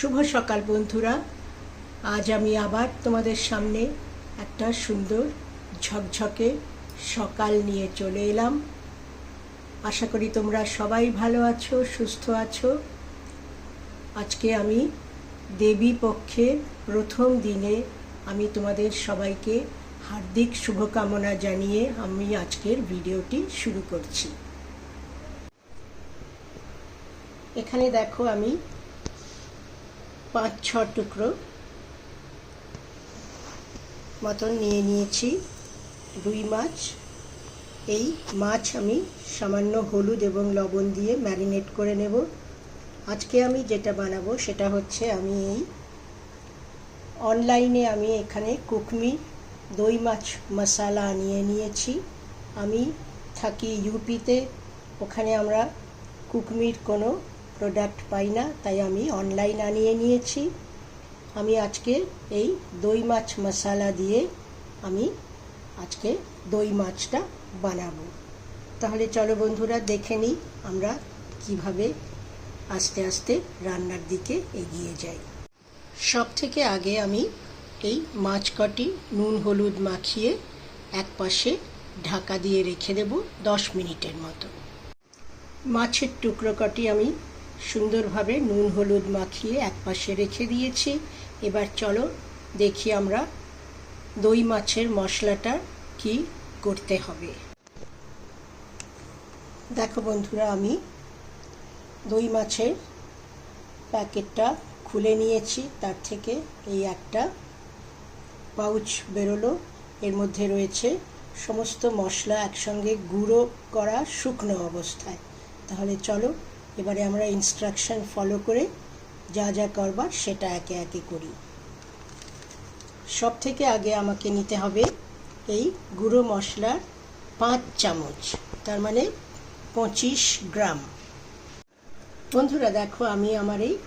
শুভ সকাল বন্ধুরা। আজ আমি আবার তোমাদের সামনে একটা সুন্দর ঝকঝকে সকাল নিয়ে চলে এলাম। আশা করি তোমরা সবাই ভালো আছো, সুস্থ আছো। আজকে আমি দেবী পক্ষের প্রথম দিনে আমি তোমাদের সবাইকে হার্দিক শুভকামনা জানিয়ে আমি আজকের ভিডিওটি শুরু করছি। এখানে দেখো আমি পাঁচ ছ টুকরো মতন নিয়ে নিয়েছি। রুই মাছ। এই মাছ আমি সামান্য হলুদ এবং লবণ দিয়ে ম্যারিনেট করে নেব। আজকে আমি যেটা বানাবো সেটা হচ্ছে আমি এই অনলাইনে আমি এখানে কুকমি দই মাছ মশালা নিয়ে নিয়েছি। আমি থাকি ইউপিতে। ওখানে আমরা কুকমির কোনো প্রোডাক্ট পাই না, তাই আমি অনলাইন আনিয়ে নিয়েছি। আমি আজকে এই দই মাছ মশালা দিয়ে আমি আজকে দই মাছটা বানাবো। তাহলে চলো বন্ধুরা, দেখে নিই আমরা কীভাবে আস্তে আস্তে রান্নার দিকে এগিয়ে যাই। সব থেকে আগে আমি এই মাছ কটি নুন হলুদ মাখিয়ে এক পাশে ঢাকা দিয়ে রেখে দেব দশ মিনিটের মতো। মাছের টুকরো কটি আমি সুন্দরভাবে নুন হলুদ মাখিয়ে এক পাশে রেখে দিয়েছি। এবার চলো দেখি আমরা দই মাছের মশলাটা কি করতে হবে। দেখো বন্ধুরা, আমি দই মাছের প্যাকেটটা খুলে নিয়েছি। তার থেকে এই একটা পাউচ বেরোলো। এর মধ্যে রয়েছে সমস্ত মশলা একসঙ্গে গুঁড়ো করা শুকনো অবস্থায়। তাহলে চলো এবারে আমরা ইনস্ট্রাকশন ফলো করে যা যা করবার সেটা একে একে করি। সব থেকে আগে আমাকে নিতে হবে এই গুঁড়ো মশলার পাঁচ চামচ, তার মানে পঁচিশ গ্রাম। বন্ধুরা, দেখো আমি আমার এই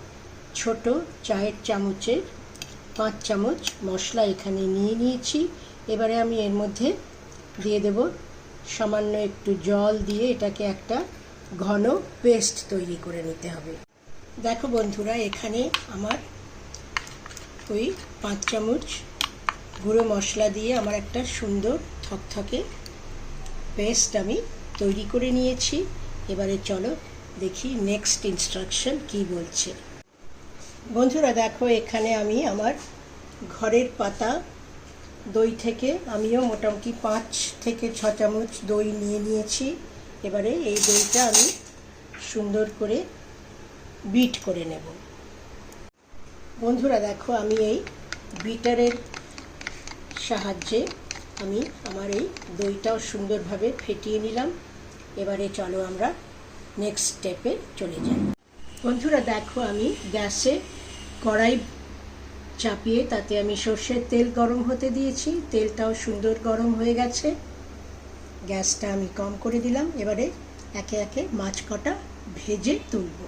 ছোট চায়ের চামচের পাঁচ চামচ মশলা এখানে নিয়ে নিয়েছি। এবারে আমি এর মধ্যে দিয়ে দেব সামান্য একটু জল দিয়ে এটাকে একটা ঘন পেস্ট তৈরি করে নিতে হবে। দেখো বন্ধুরা, এখানে আমার ওই পাঁচ চামচ গুঁড়ো মশলা দিয়ে আমার একটা সুন্দর থকথকে পেস্ট আমি তৈরি করে নিয়েছি। এবারে চলো দেখি নেক্সট ইনস্ট্রাকশন কি বলছে। বন্ধুরা, দেখো এখানে আমি আমার ঘরের পাতা, দই থেকে আমিও মোটামুটি পাঁচ থেকে ছ চামচ দই নিয়ে নিয়েছি। এবারে এই দইটা আমি সুন্দর করে বিট করে নেব। বন্ধুরা, দেখো আমি এই বিটারের সাহায্যে আমি আমার এই দইটাও সুন্দরভাবে ফেটিয়ে নিলাম। এবারে চলো আমরা নেক্সট স্টেপে চলে যাই। বন্ধুরা, দেখো আমি গ্যাসে কড়াই চাপিয়ে তাতে আমি সর্ষের তেল গরম হতে দিয়েছি। তেলটাও সুন্দর গরম হয়ে গেছে। গ্যাসটা আমি কম করে দিলাম, এবারে একে একে মাছ কটা ভেজে তুলব।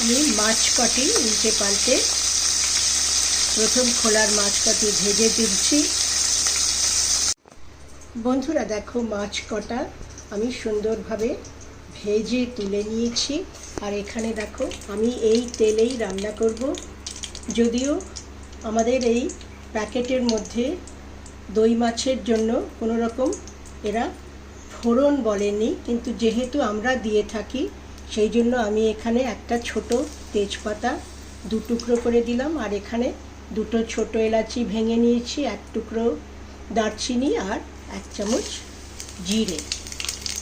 আমি মাছ কটি উল্টে পাল্টে প্রথম খোলার মাছ কটি ভেজে তুলছি। বন্ধুরা, দেখো মাছ কটা। আমি সুন্দরভাবে ভেজে তুলে নিয়েছি। আর এখানে দেখো, আমি এই তেলেই রান্না করব। যদিও আমাদের এই প্যাকেটের মধ্যে দই মাছের জন্য কোনো রকম এরা ফোড়ন বলেনি, কিন্তু যেহেতু আমরা দিয়ে থাকি, সেই জন্য আমি এখানে একটা ছোট তেজপাতা দু টুকরো করে দিলাম। আর এখানে দুটো ছোট এলাচি ভেঙে নিয়েছি, এক টুকরো দারচিনি আর এক চামচ জিরে।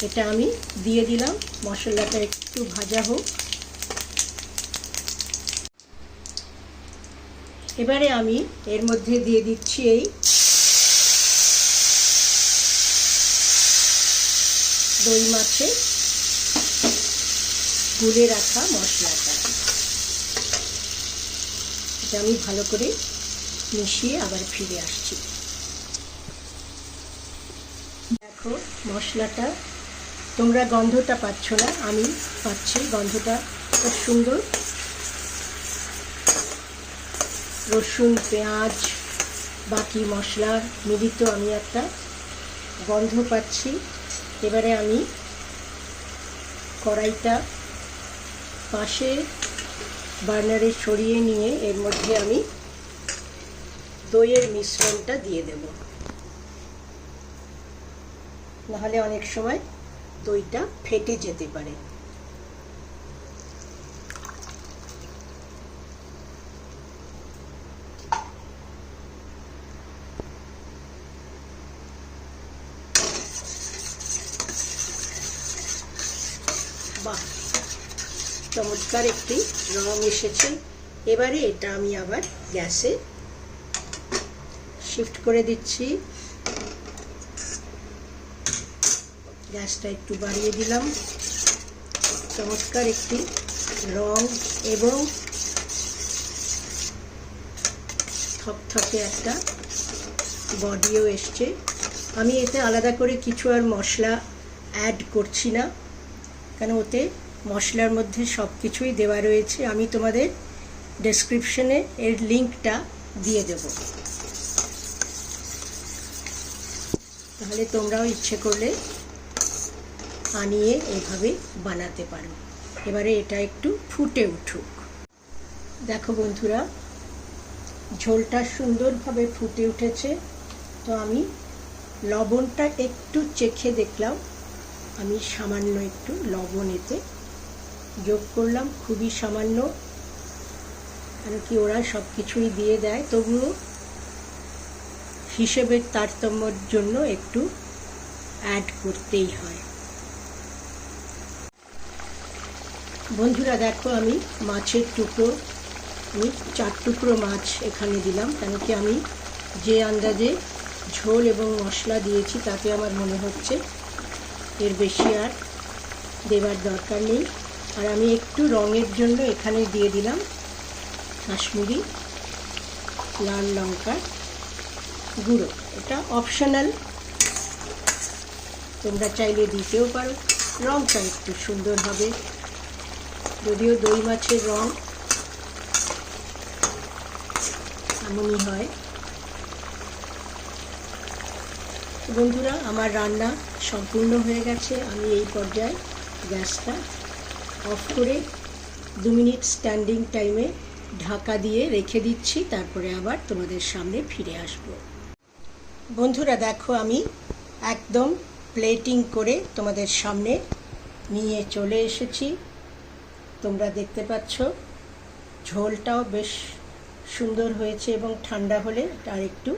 এটা আমি দিয়ে দিলাম। মশলাটা একটু ভাজা হোক। এবারে আমি এর মধ্যে দিয়ে দিচ্ছি এই দই মাছে গুলে রাখা মশলাটা। এটা আমি ভালো করে মিশিয়ে আবার ফিরে আসছি। দেখো মশলাটা। তোমরা গন্ধটা পাচ্ছ না, আমি পাচ্ছি। গন্ধটা খুব সুন্দর। রসুন, পেঁয়াজ, বাকি মশলা মিলিত আমি একটা গন্ধ পাচ্ছি। এবারে আমি কড়াইটা পাশে বার্নারে সরিয়ে নিয়ে এর মধ্যে আমি দইয়ের মিশ্রণটা দিয়ে দেব। নাহলে অনেক সময় দইটা ফেটে যেতে পারে। বাহ, চমৎকার একটি রং এসেছে। এবারে এটা আমি আবার গ্যাসে শিফট করে দিচ্ছি। গ্যাসটা একটু বাড়িয়ে দিলাম। চমৎকার একটি রং এবং থপথপে একটা বডিও এসছে। আমি এতে আলাদা করে কিছু আর মশলা অ্যাড করছি না, কেন ওতে মশলার মধ্যে সব কিছুই দেওয়া রয়েছে। আমি তোমাদের ডেসক্রিপশনে এর লিঙ্কটা দিয়ে দেব। তাহলে তোমরাও ইচ্ছে করলে আনিয়ে এভাবে বানাতে পারো। এবারে এটা একটু ফুটে উঠুক। দেখো বন্ধুরা, ঝোলটা সুন্দরভাবে ফুটে উঠেছে। তো আমি লবণটা একটু চেখে দেখলাম। আমি সামান্য একটু লবণ এতে যোগ করলাম, খুবই সামান্য। কেন কি ওরা সব কিছুই দিয়ে দেয়, তবুও হিসেবের তারতম্যর জন্য একটু অ্যাড করতেই হয়। বন্ধুরা, দেখো আমি মাছের টুকরো, আমি চার টুকরো মাছ এখানে দিলাম। কেন কি আমি যে আন্দাজে ঝোল এবং মশলা দিয়েছি, তাতে আমার মনে হচ্ছে এর বেশি আর দেবার দরকার নেই। আর আমি একটু রঙের জন্য এখানে দিয়ে দিলাম কাশ্মীরি লাল লঙ্কার গুঁড়ো। এটা অপশনাল। তোমরা চাইলে দিতেও পারো। রঙটা একটু সুন্দর হবে। যদিও দই মাছের রং এমনই হয়। বন্ধুরা, আমার রান্না সম্পূর্ণ হয়ে গেছে। আমি এই পর্যায়ে গ্যাসটা অফ করে দু মিনিট স্ট্যান্ডিং টাইমে ঢাকা দিয়ে রেখে দিচ্ছি। তারপরে আবার তোমাদের সামনে ফিরে আসব। বন্ধুরা, দেখো আমি একদম প্লেটিং করে তোমাদের সামনে নিয়ে চলে এসেছি। তোমরা দেখতে পাচ্ছ। ঝোলটাও বেশ সুন্দর হয়েছে এবং ঠান্ডা হলে আর একটু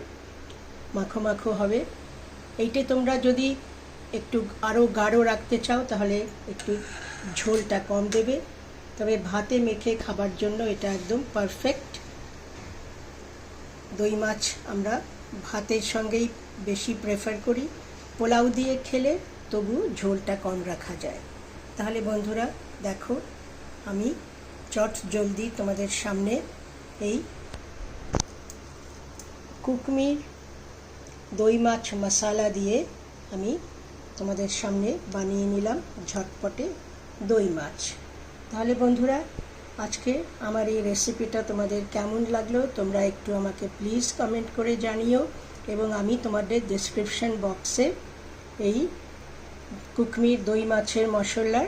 মাখো মাখো হবে। এইটে তোমরা যদি একটু আরও গাঢ় রাখতে চাও, তাহলে একটু ঝোলটা কম দেবে। তবে ভাতে মেখে খাবার জন্য এটা একদম পারফেক্ট। দই মাছ আমরা ভাতের সঙ্গেই বেশি প্রেফার করি। পোলাও দিয়ে খেলে তবু ঝোলটা কম রাখা যায়। তাহলে বন্ধুরা, দেখো আমি চট জলদি তোমাদের সামনে এই কুকমির দই মাছ মশালা দিয়ে আমি তোমাদের সামনে বানিয়ে নিলাম ঝটপটে দই মাছ। তাহলে বন্ধুরা, আজকে আমার এই রেসিপিটা তোমাদের কেমন লাগল তোমরা একটু আমাকে প্লিজ কমেন্ট করে জানিও এবং আমি তোমাদের ডিসক্রিপশন বক্সে এই কুকমির দই মাছের মশলার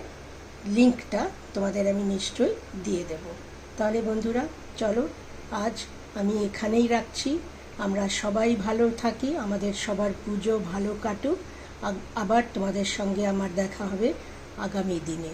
লিঙ্কটা তোমাদের আমি নিশ্চয়ই দিয়ে দেব। তাহলে বন্ধুরা, চলো আজ আমি এখানেই রাখছি। আমরা সবাই ভালো থাকি, আমাদের সবার পুজো ভালো কাটুক। আবার তোমাদের সঙ্গে আমার দেখা হবে আগামী দিনে।